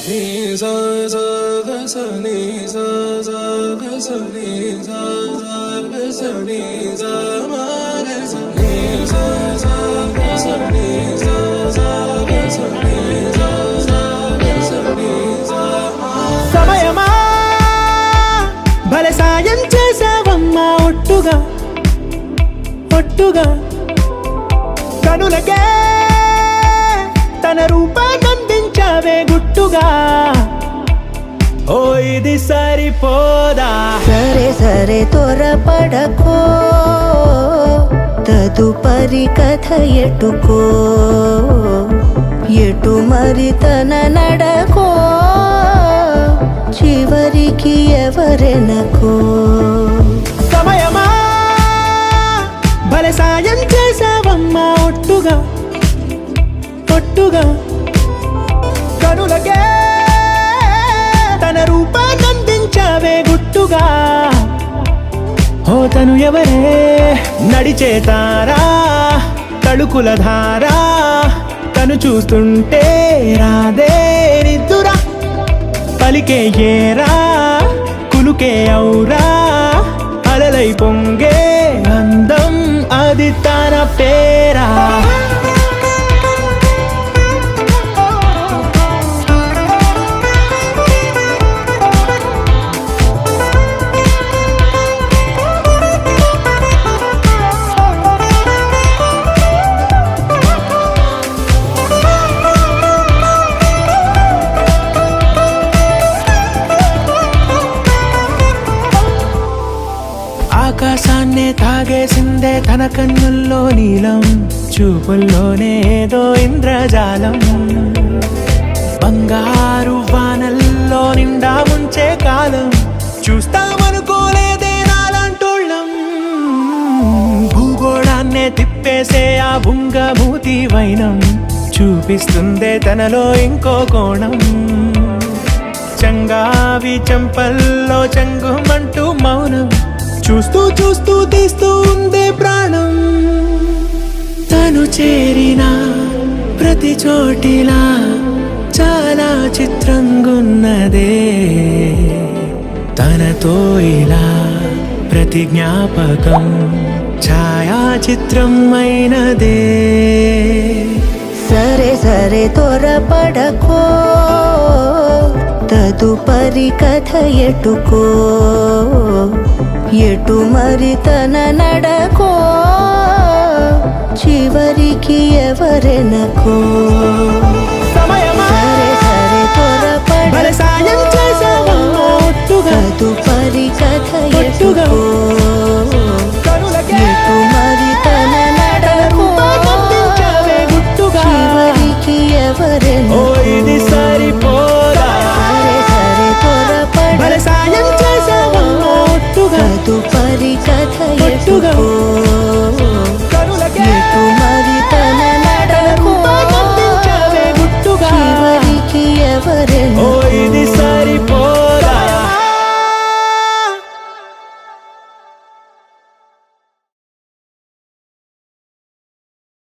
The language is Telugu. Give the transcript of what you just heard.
సని సా సా సని సా సా సని సా మా సని సా సా సని సా సా సని సా సా సని సా సమయమా? భలే సాయం చేసావమ్మా ఒట్టుగా. ఒట్టుగా. కనులకే తన రూపాన్నందించావే గుట్టుగా. ఓ ఇది సరిపోదా? సరే సరే త్వరపడకో. తదుపరి కథ ఎటుకో. ఎటు మరి తన నడకో? చివరికి ఎవరెనకో? సమయమా? భలే సాయం చేసావమ్మా ఒట్టుగా. ఒట్టుగా. కనులకే తన రూపాన్నందించావే గుట్టుగా. ఓ తను ఎవరే? నడిచే తారా తడుకుల ధారా. తను చూస్తుంటే రాదే నిద్దురా పలికే ఏరా కులుకే ఔరా. అలలై పొంగే అందం అది తన పేరా. తాగేసిందే తన కన్నుల్లో నీలం చూపుల్లోనే ఏదో ఇంద్రజాలం. బంగారు వానల్లో నిండా ముంచే కాలం చూస్తామనుకోలేదే నాలంటోళ్ళం భూగోళాన్నే తిప్పేసే ఆ బుంగమూతి వైనం చూపిస్తుందే తనలో ఇంకో కోణం. చంగావి చంపల్లో చంగుమ చూస్తూ చూస్తూ తీస్తూ ఉందే ప్రాణం. తను చేరిన ప్రతి చోటిలా చాలా చిత్రంగున్నదే. తనతో ఇలా ప్రతి జ్ఞాపకం ఛాయాచిత్రం అయినదే. సరే సరే త్వరపడకో. తదుపరి కథ ఎటుకో. ఎటు మరి తన నడకో? చివరికి ఎవరెనకో? సరే సరే భలే సాయం ఒట్టుగా. తదుపరి కథ ఒట్టుగా. ఒట్టుగా. ఎటుకో